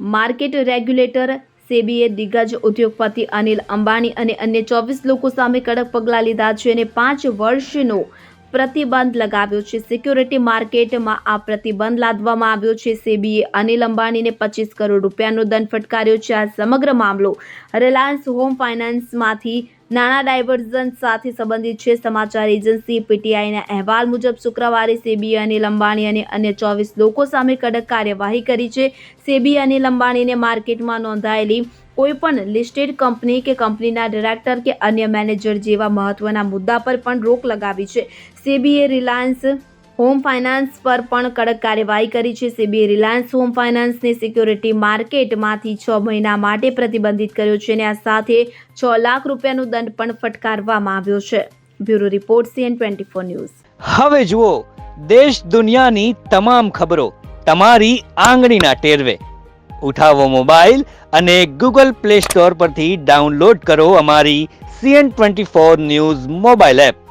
Market regulator સેબીએ દિગ્ગજ ઉદ્યોગપતિ અનિલ અંબાણી અને અન્ય ચોવીસ લોકો સામે કડક પગલાં લીધા છે અને પાંચ વર્ષનો પ્રતિબંધ લગાવ્યો છે. સિક્યોરિટી માર્કેટમાં આ પ્રતિબંધ લાદવામાં આવ્યો છે. સેબીએ અનિલ અંબાણીને પચીસ કરોડ રૂપિયાનો દંડ ફટકાર્યો છે. આ સમગ્ર મામલો રિલાયન્સ હોમ ફાઇનાન્સમાંથી નાણાં ડાયવર્ઝન સાથે સંબંધિત છે. સમાચાર એજન્સી પીટીઆઈના અહેવાલ મુજબ શુક્રવારે સેબીએ અને લંબાણી અને અન્ય ચોવીસ લોકો સામે કડક કાર્યવાહી કરી છે. સેબી અને લંબાણીને માર્કેટમાં નોંધાયેલી કોઈપણ લિસ્ટેડ કંપની કે કંપનીના ડિરેક્ટર કે અન્ય મેનેજર જેવા મહત્વના મુદ્દા પર પણ રોક લગાવી છે. સેબીએ રિલાયન્સ હોમ ફાઇનાન્સ પર પણ કડક કાર્યવાહી કરી છે. સેબીએ રિલાયન્સ હોમ ફાઇનાન્સને સિક્યોરિટી માર્કેટમાંથી છ મહિના માટે પ્રતિબંધિત કર્યો છે અને આ સાથે છ લાખ રૂપિયાનો દંડ પણ ફટકારવામાં આવ્યો છે. Bureau report CN twenty four news. હવે જુઓ, દેશ દુનિયાની તમામ ખબરો તમારી આંગળીના ટેરવે. ઉઠાવો મોબાઈલ અને ગૂગલ પ્લે સ્ટોર પરથી ડાઉનલોડ કરો અમારી CN twenty four news mobile app.